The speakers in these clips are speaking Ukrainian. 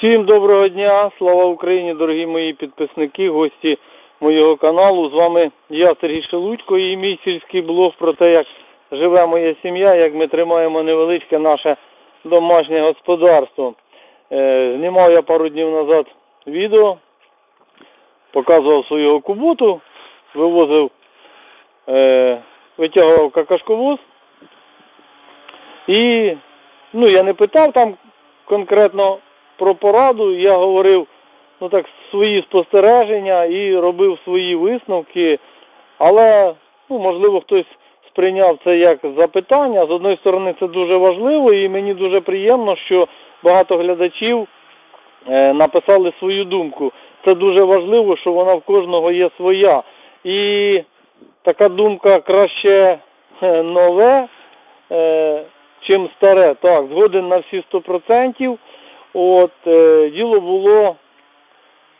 Всім доброго дня, слава Україні, дорогі мої підписники, гості моєго каналу. З вами я, Сергій Шелудько, і мій сільський блог про те, як живе моя сім'я, як ми тримаємо невеличке наше домашнє господарство. Е, знімав я пару днів назад відео, показував свого кубуту, вивозив, е, витягував какашковоз. І ну, я не питав там конкретно про пораду, я говорив ну так, свої спостереження і робив свої висновки, але ну, можливо хтось сприйняв це як запитання. З одної сторони, це дуже важливо, і мені дуже приємно, що багато глядачів е, написали свою думку. Це дуже важливо, що вона в кожного є своя. І така думка краще е, нове, е, чим старе. Так, згоден на всі 100%. От, е, діло було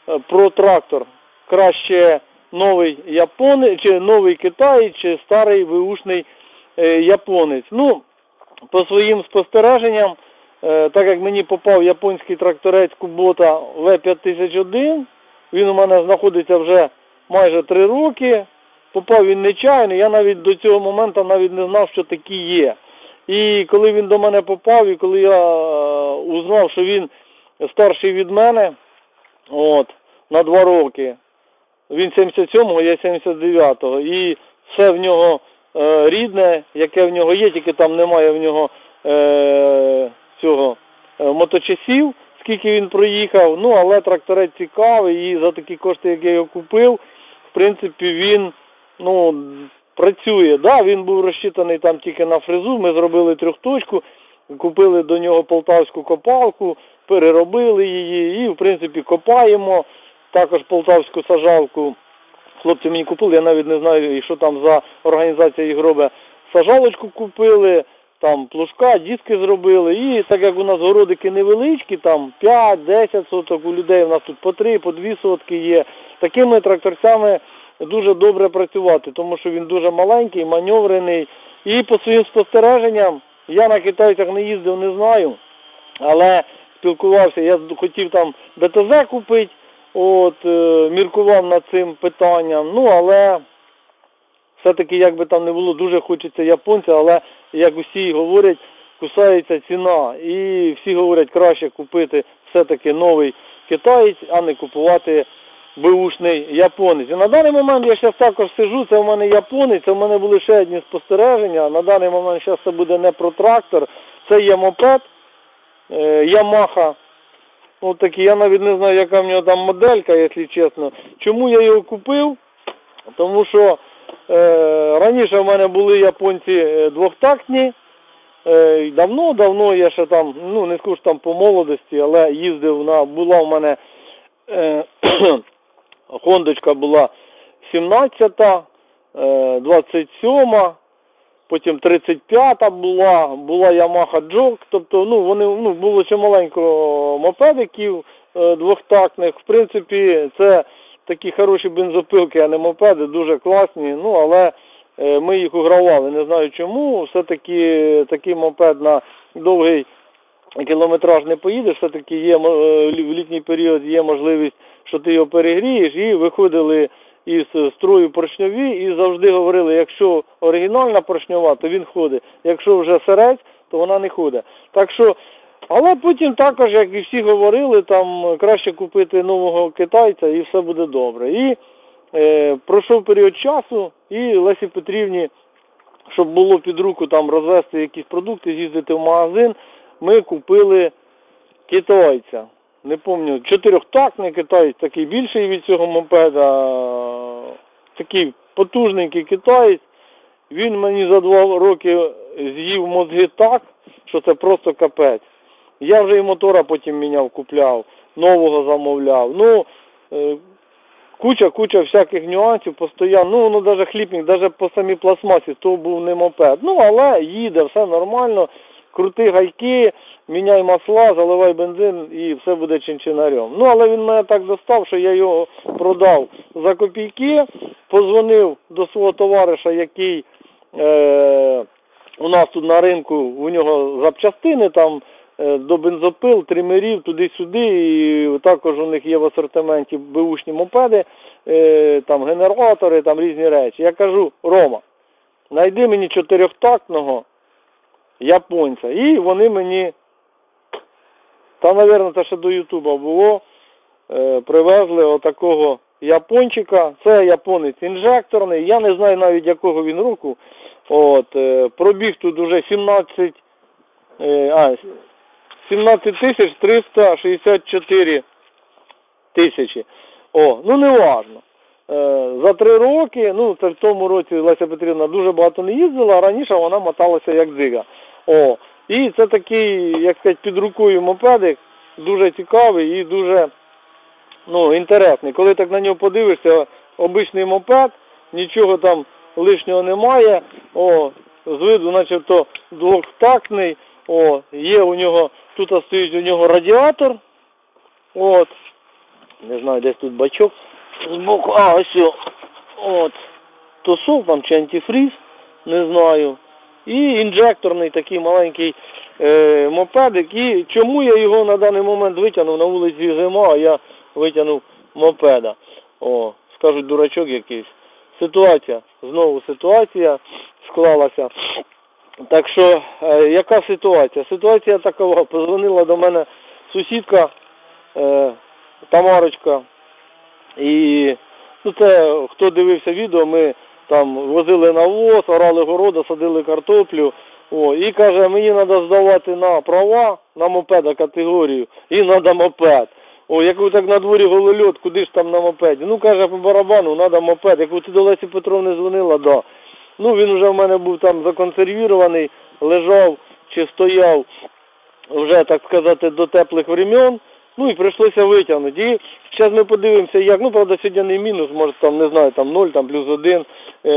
е, про трактор. Краще новий японець, чи новий китаєць, чи старий виушний е, японець. Ну, по своїм спостереженням, так як мені попав японський тракторець Кубота В5001, він у мене знаходиться вже майже 3 роки. Попав він нечайно, я навіть до цього моменту навіть не знав, що такі є. І коли він до мене попав, і коли я е, узнав, що він старший від мене, от, на два роки, він 77-го, я 79-го, і все в нього е, рідне, яке в нього є, тільки там немає в нього е, цього е, моточасів, скільки він проїхав. Ну, але тракторець цікавий, і за такі кошти, як я його купив, в принципі, він ну, працює. Да, він був розчитаний там тільки на фрезу. Ми зробили трьохточку, купили до нього полтавську копалку, переробили її і, в принципі, копаємо. Також полтавську сажалку. Хлопці мені купили, я навіть не знаю, що там за організація їх робить. Сажалочку купили, там плужка, диски зробили. І так як у нас городики невеличкі, там 5-10 соток, у людей у нас тут по 3, по 2 сотки є. Такими тракторцями дуже добре працювати, тому що він дуже маленький, маневрений. І по своїм спостереженням, я на китайцях не їздив, не знаю, але спілкувався, я хотів там БТЗ купити, от, е, міркував над цим питанням, ну але все-таки, як би там не було, дуже хочеться японця, але, як усі говорять, кусається ціна. І всі говорять, краще купити все-таки новий китаєць, а не купувати беушний японець. І на даний момент я зараз також сижу, це в мене японець, це в мене були ще одні спостереження. На даний момент зараз це буде не про трактор, це є мопед е, Yamaha. Ось такий, я навіть не знаю, яка в нього там моделька, якщо чесно. Чому я його купив? Тому що е, раніше в мене були японці е, двохтактні. Е, давно-давно я ще там, ну не скажу там по молодості, але їздив на, була в мене е, Хондочка була 17-та, е, 27-та, потім 35-та була, була Yamaha Jog, тобто ну, вони, ну, було чималенько мопедиків е, двохтактних. В принципі, це такі хороші бензопилки, а не мопеди, дуже класні, ну, але е, ми їх угравали, не знаю чому, все-таки такий мопед на довгий кілометраж не поїдеш, все-таки є е, в літній період є можливість, що ти його перегрієш, і виходили із строю поршньові і завжди говорили, якщо оригінальна поршньова, то він ходить. Якщо вже сирець, то вона не ходить. Так що, але потім також, як і всі говорили, там краще купити нового китайця і все буде добре. І е, пройшов період часу, і Лесі Петрівні щоб було під руку там розвести якісь продукти, з'їздити в магазин, ми купили китайця. Не пам'ятаю, чотирьохтактний китаєць, такий більший від цього мопеда, такий потужненький китаєць. Він мені за два роки з'їв мозги так, що це просто капець. Я вже і мотора потім міняв, купляв, нового замовляв. Ну, е, куча, куча всяких нюансів постійно. Ну, ну навіть хліпник, навіть по самій пластмасі, то був не мопед. Ну, але їде, все нормально. Крути гайки, міняй масла, заливай бензин і все буде чинчинарем. Ну, але він мене так достав, що я його продав за копійки, позвонив до свого товариша, який е, у нас тут на ринку, у нього запчастини там е, до бензопил, тримерів, туди-сюди. І також у них є в асортименті беушні мопеди, е, там генератори, там різні речі. Я кажу, Рома, знайди мені чотирьохтактного японця. І вони мені, та, мабуть, це ще до Ютуба було, е, привезли отакого япончика. Це японець інжекторний. Я не знаю навіть якого він року. От, е, пробіг тут уже 17, е, а, 17 тисяч 364 тисячі. О, ну не важно. За три роки, ну це в тому році Леся Петрівна дуже багато не їздила, а раніше вона моталася як дзига. О, і це такий, як сказати, під рукою мопедик, дуже цікавий і дуже ну, інтересний. Коли так на нього подивишся, обичний мопед, нічого там лишнього немає. О, з виду, начебто, двохтактний. О, є у нього, тут стоїть у нього радіатор. От. Не знаю, десь тут бачок. Збоку, а, ось. От. Тосол там чи антифріз, не знаю. І інжекторний такий маленький е, мопедик. І чому я його на даний момент витягнув на вулиці зима, а я витягнув мопеда. О, скажуть, дурачок якийсь. Ситуація, знову ситуація склалася. Так що, е, яка ситуація? Ситуація така, позвонила до мене сусідка е, Тамарочка. І ну це хто дивився відео, ми там возили навоз, орали города, садили картоплю. О, і каже, мені треба здавати на права на мопеда категорію і треба мопед. О, як ви так на дворі голольот, куди ж там на мопеді? Ну каже, по барабану, треба мопед. Як ти до Лесі Петровни дзвонила, да. Ну він вже в мене був там законсервірований, лежав чи стояв вже, так сказати, до теплих времен. Ну і прийшлося витягнути. І зараз ми подивимося, як, ну, правда, сьогодні не мінус, може там, не знаю, там 0, там плюс 1. Е,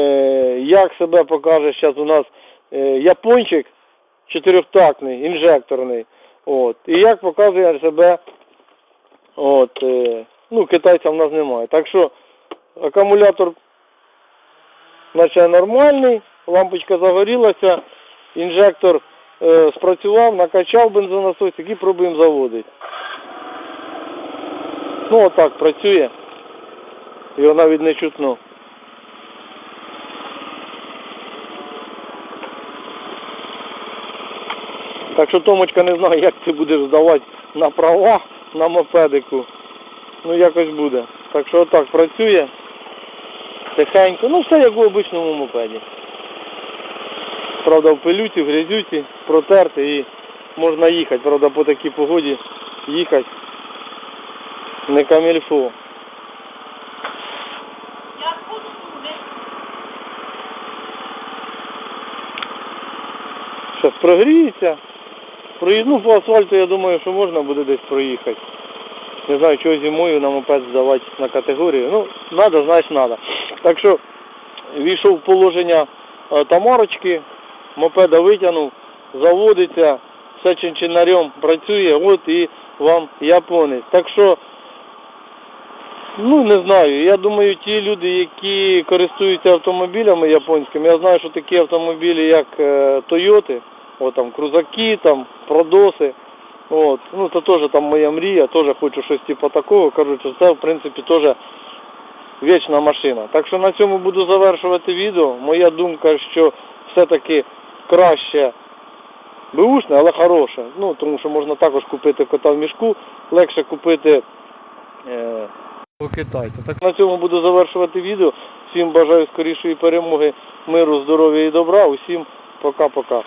як себе покаже зараз у нас е, япончик чотирьохтактний, інжекторний. От. І як показує себе, от, е, ну, китайця в нас немає. Так що акумулятор наче нормальний, лампочка загорілася, інжектор е, спрацював, накачав бензонасосик і пробуємо заводити. Ну отак працює. Його навіть не чутно. Так що Томочка не знає, як ти будеш здавати на права на мопедику. Ну якось буде. Так що отак працює. Тихенько. Ну все як у обичному мопеді. Правда в пилюці, в грязюці, протерти і можна їхати. Правда по такій погоді їхати не камільфо. Зараз прогріється. Проїзд, ну, по асфальту, я думаю, що можна буде десь проїхати. Не знаю, чого зимою на мопед здавати на категорію. Ну, треба, значить треба. Так що війшов в положення е, Тамарочки, мопеда витягнув, заводиться, все чинчинарем працює, от і вам японець. Так що, ну не знаю, я думаю, ті люди, які користуються автомобілями японськими, я знаю, що такі автомобілі, як е, Тойоти, от там крузаки, там продоси. От, ну це теж там моя мрія, теж хочу щось типу такого. Кажуть, що це в принципі теж вічна машина. Так що на цьому буду завершувати відео. Моя думка, що все-таки краще беушне, але хороше. Ну, тому що можна також купити кота в мішку, легше купити е, По китайцю. Так на цьому буду завершувати відео. Всім бажаю скорішої перемоги, миру, здоров'я і добра. Усім пока-пока.